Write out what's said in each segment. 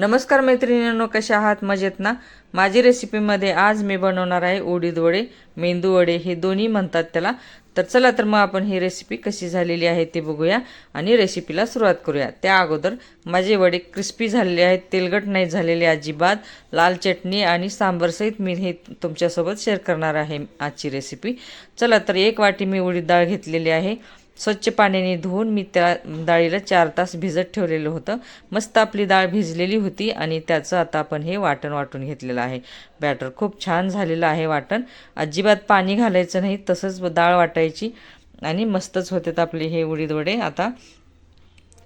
नमस्कार मैत्रिणींनो कशा आहात? मजेत ना? माझी रेसिपीमध्ये आज मी बनवणार आहे उडीद वडे मेंदू वडे हे दोन्ही म्हणतात त्याला. तर चला तर मग आपण ही रेसिपी कशी झालेली आहे ते बघूया आणि रेसिपीला सुरुवात करूया. त्या अगोदर माझे वडे क्रिस्पी झालेले आहेत तेलगट नाही झालेले अजिबात. लाल चटणी आणि सांबरसहित मी हे तुमच्यासोबत शेअर करणार आहे आजची रेसिपी चला तर एक वाटी मी उडीद डाळ घेतलेली आहे. स्वच्छ पाण्याने धुवून मी त्या डाळीला चार तास भिजत ठेवलेलं होतं. मस्त आपली डाळ भिजलेली होती आणि त्याचं आता आपण हे वाटण वाटून घेतलेलं आहे. बॅटर खूप छान झालेलं आहे वाटण. अजिबात पाणी घालायचं नाही तसंच डाळ वाटायची आणि मस्तच होते आपले हे उडीद वडे आता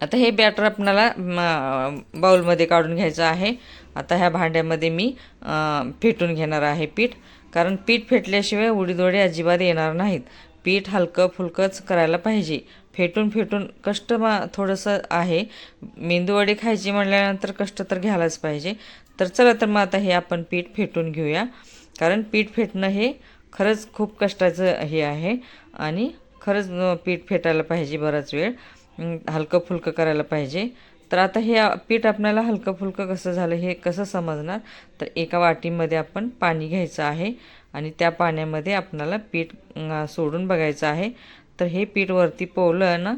आता हे बॅटर आपणाला बाऊलमध्ये काढून घ्यायचं आहे. आता ह्या भांड्यामध्ये मी फेटून घेणार आहे पीठ. कारण पीठ फेटल्याशिवाय उडीदवडे अजिबात येणार नाहीत. पीठ हलकं फुलकंच करायला पाहिजे. फेटून फेटून कष्ट मा थोडंसं आहे. मेंदूवडी खायची म्हटल्यानंतर कष्ट तर घ्यायलाच पाहिजे. तर चला तर मग आता हे आपण पीठ फेटून घेऊया. कारण पीठ फेटणं हे खरंच खूप कष्टाचं हे आहे. आणि खरंच पीठ फेटायला पाहिजे बराच वेळ. हलकं फुलकं करायला पाहिजे. तर आता हे पीठ आपल्याला हलकं फुलकं कसं झालं हे कसं समजणार? तर एका वाटीमध्ये आपण पाणी घ्यायचं आहे आणि त्या पाण्यामध्ये आपणाला पीठ सोडून बघायचं आहे. तर हे पीठ वरती पोवलं ना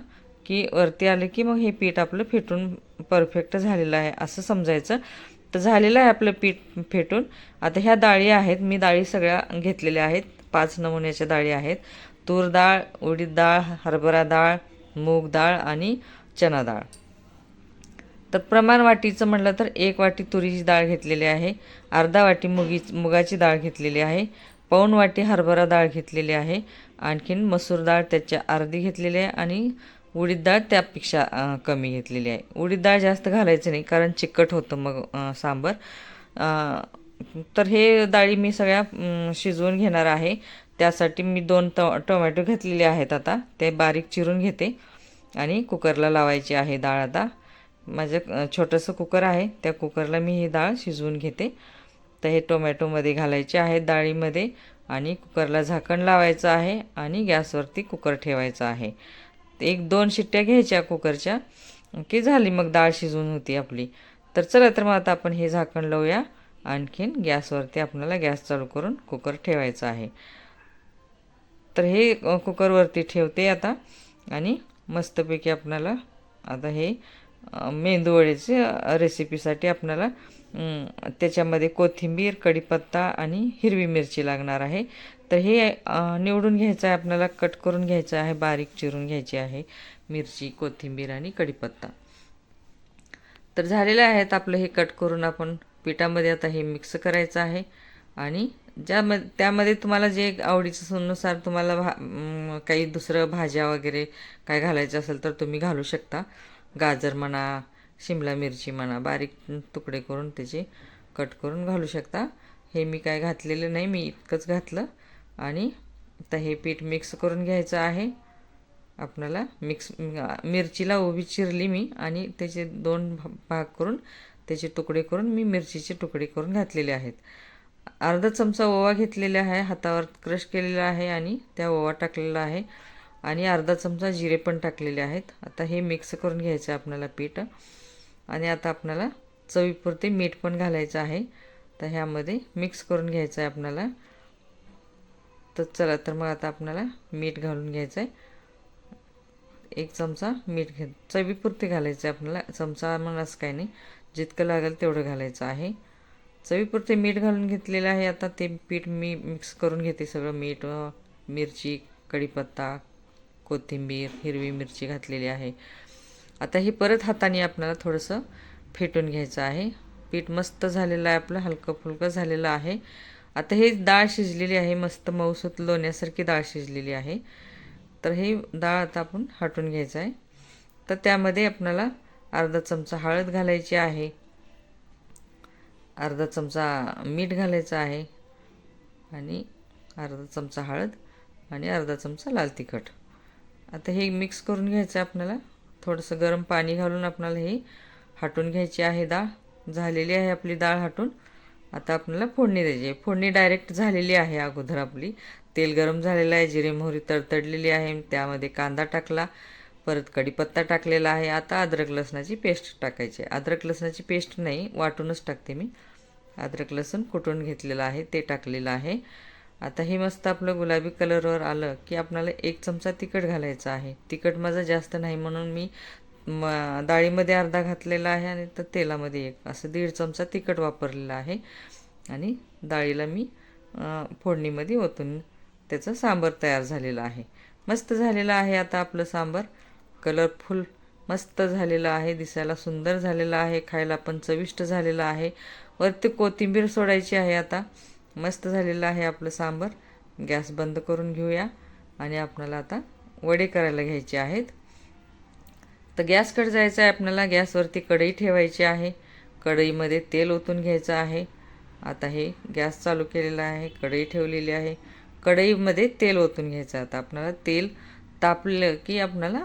की वरती आलं की मग हे पीठ आपलं फेटून परफेक्ट झालेलं आहे असं समजायचं. तर झालेलं आहे आपलं पीठ फेटून. आता ह्या डाळी आहेत मी डाळी सगळ्या घेतलेल्या आहेत. पाच नमुन्याच्या डाळी आहेत. तूर डाळ उडीद डाळ हरभरा डाळ मूग डाळ आणि चना डाळ. तर प्रमाण वाटीचं म्हटलं तर एक वाटी तुरीची डाळ घेतलेली आहे अर्धा वाटी मुगी मुगाची डाळ घेतलेली आहे पाऊण वाटी हरभरा डाळ घेतलेली आहे आणखीन मसूर डाळ त्याच्या अर्धी घेतलेली आहे आणि उडीद डाळ त्यापेक्षा कमी घेतलेली आहे. उडीद डाळ जास्त घालायचं नाही कारण चिकट होतं मग सांबर. तर हे डाळी मी सगळ्या शिजवून घेणार आहे. त्यासाठी मी दोन ट टोमॅटो घेतलेले आहेत आता. ते बारीक चिरून घेते आणि कुकरला लावायची आहे डाळ आता. माझं छोटंसं कुकर आहे. त्या कुकरला मी ही डाळ शिजवून घेते. तर हे टोमॅटोमध्ये घालायचे आहेत डाळीमध्ये आणि कुकरला झाकण लावायचं आहे आणि गॅसवरती कुकर ठेवायचा आहे. एक दोन शिट्ट्या घ्यायच्या कुकरच्या. की झाली मग डाळ शिजवून होती आपली. तर चला तर मग आता आपण हे झाकण लावूया. आणखीन गॅसवरती आपल्याला गॅस चालू करून कुकर ठेवायचा आहे. तर हे कुकरवरती ठेवते आता. आणि मस्तपैकी आपल्याला आता हे मेंदूवडीचे रेसिपीसाठी आपल्याला त्याच्यामध्ये कोथिंबीर कढीपत्ता आणि हिरवी मिरची लागणार आहे. तर हे निवडून घ्यायचं आहे आपल्याला कट करून घ्यायचं आहे बारीक चिरून घ्यायची आहे मिरची कोथिंबीर आणि कढीपत्ता. तर झालेलं आहेत आपलं हे कट करून आपण पिठामध्ये आता हे मिक्स करायचं आहे. आणि ज्यामध्ये त्यामध्ये तुम्हाला जे आवडीचं सोनुसार तुम्हाला भा काही दुसरं भाज्या वगैरे काय घालायचं असेल तर तुम्ही घालू शकता. गाजर म्हणा शिमला मिरची म्हणा बारीक तुकडे करून त्याचे कट करून घालू शकता. हे मी काय घातलेलं नाही मी इतकंच घातलं. आणि आता हे पीठ मिक्स करून घ्यायचं आहे. आपल्याला मिक्स मिरचीला उभी चिरली मी आणि त्याचे दोन भाग करून त्याचे तुकडे करून मी मिरचीचे तुकडे करून घातलेले आहेत. अर्धा चमचा ओवा घेतलेला आहे हातावर क्रश केलेला आहे आणि त्या ओवा टाकलेला आहे. आणि अर्धा चमचा जिरे पण टाकलेले आहेत. आता हे मिक्स करून घ्यायचं आहे आपल्याला पीठ. आणि आता आपल्याला चवीपुरते मीठ पण घालायचं आहे. तर ह्यामध्ये मिक्स करून घ्यायचं आहे आपल्याला. तर चला तर मग आता आपल्याला मीठ घालून घ्यायचं आहे. एक चमचा मीठ घे चवीपुरते घालायचं आहे आपल्याला. चमचा म्हणूनच काही नाही. जितकं लागेल तेवढं घालायचं आहे. चवीपुरते मीठ घालून घेतलेलं आहे. आता ते पीठ मी मिक्स करून घेते. सगळं मीठ मिरची कढीपत्ता कोथिंबीर हिरवी मिरची घातलेली आहे. आता हे परत हाताने आपल्याला थोडंसं फेटून घ्यायचं आहे. पीठ मस्त झालेलं आहे आपलं हलकं फुलकं झालेलं आहे. आता हे डाळ शिजलेली आहे मस्त मऊसूत लोण्यासारखी डाळ शिजलेली आहे. तर हे डाळ आता आपण हटून घ्यायचं आहे. तर त्यामध्ये आपल्याला अर्धा चमचा हळद घालायची आहे. अर्धा चमचा मीठ घालायचं आहे. आणि अर्धा चमचा हळद आणि अर्धा चमचा लाल तिखट. आता हे मिक्स करून घ्यायचं आहे आपल्याला. थोडंसं गरम पाणी घालून आपल्याला हे हाटून घ्यायची आहे डाळ झालेली आहे आपली डाळ हाटून. आता आपल्याला फोडणी द्यायची आहे. फोडणी डायरेक्ट झालेली आहे अगोदर आपली. तेल गरम झालेलं आहे जिरे मोहरी तडतडलेली आहे त्यामध्ये कांदा टाकला परत कढीपत्ता टाकलेला आहे. आता अद्रक लसणाची पेस्ट टाकायची आहे. अद्रक लसणाची पेस्ट नाही वाटूनच टाकते मी. अद्रक लसूण कुटून घेतलेलं आहे ते टाकलेलं आहे. आता हे मस्त आपलं गुलाबी कलरवर आलं की आपल्याला एक चमचा तिखट घालायचं आहे. तिखट माझं जास्त नाही म्हणून मी म डाळीमध्ये अर्धा घातलेला आहे आणि तर तेलामध्ये एक असं दीड चमचा तिखट वापरलेलं आहे. आणि डाळीला मी फोडणीमध्ये ओतून त्याचं सांबर तयार झालेलं आहे. मस्त झालेलं आहे आता आपलं सांबर. कलरफुल मस्त झालेलं आहे दिसायला सुंदर झालेलं आहे खायला पण चविष्ट झालेलं आहे. वरती कोथिंबीर सोडायची आहे आता. मस्त झालेलं आहे आपलं सांबर. गॅस बंद करून घेऊया. आणि आपल्याला आता वडे करायला घ्यायचे आहेत. तर गॅसकडे जायचं आहे आपल्याला गॅसवरती कढई ठेवायची आहे. कढईमध्ये तेल ओतून घ्यायचं आहे. आता हे गॅस चालू केलेला आहे. कढई ठेवलेली आहे. कढईमध्ये तेल ओतून घ्यायचं आता आपल्याला तेल तापलं की आपल्याला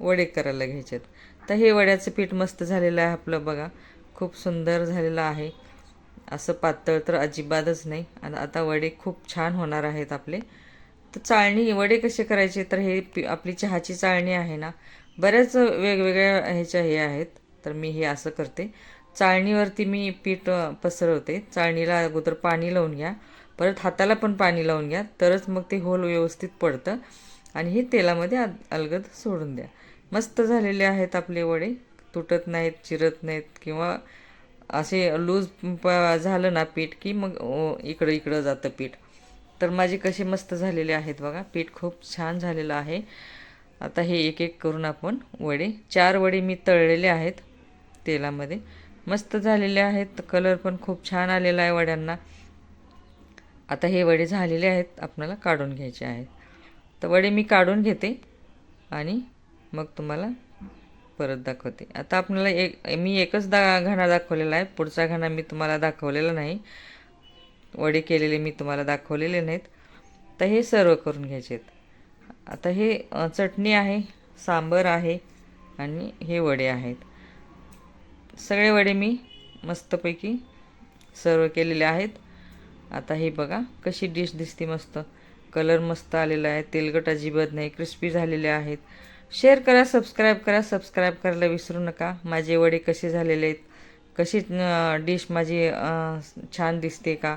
वडे करायला घ्यायचे आहेत तर हे वड्याचं पीठ मस्त झालेलं आहे आपलं बघा. खूप सुंदर झालेलं आहे. असं पातळ तर अजिबातच नाही. आणि आता वडे खूप छान होणार आहेत आपले. तर चाळणी वडे कसे करायचे? तर हे पी आपली चहाची चाळणी आहे ना बऱ्याच वेगवेगळ्या ह्याच्या हे आहेत. तर मी हे असं करते. चाळणीवरती मी पीठ पसरवते. चाळणीला अगोदर पाणी लावून घ्या. परत हाताला पण पाणी लावून घ्या. तरच मग ते होल व्यवस्थित पडतं. आणि हे तेलामध्ये अलगद सोडून द्या. मस्त झालेले आहेत आपले वडे. तुटत नाहीत चिरत नाहीत किंवा असे लूज प- झालं ना पीठ की मग इकडं इकडं जातं पीठ. तर माझे कसे मस्त झालेले आहेत बघा पीठ खूप छान झालेलं आहे. आता हे एक एक करून आपण वडे चार वडे मी तळलेले आहेत तेलामध्ये. मस्त झालेले आहेत कलर पण खूप छान आलेला आहे वड्यांना. आता हे वडे झालेले आहेत आपल्याला काढून घ्यायचे आहेत. तर वडे मी काढून घेते आणि मग तुम्हाला परत दाखवते. आता आपल्याला एक मी एकच दा घाणा दाखवलेला आहे. पुढचा घाणा मी तुम्हाला दाखवलेला नाही. वडे केलेले मी तुम्हाला दाखवलेले नाहीत. तर हे सर्व करून घ्यायचे आहेत. आता हे चटणी आहे सांबर आहे आणि हे वडे आहेत. सगळे वडे मी मस्तपैकी सर्व केलेले आहेत. आता हे बघा कशी डिश दिसते मस्त. कलर मस्त आलेला आहे. तेलकट अजिबात नाही. क्रिस्पी झालेले आहेत. शेअर करा सबस्क्राईब करा सबस्क्राईब करायला विसरू नका. माझे वडे कसे झालेले आहेत? कशी डिश माझी छान दिसते का?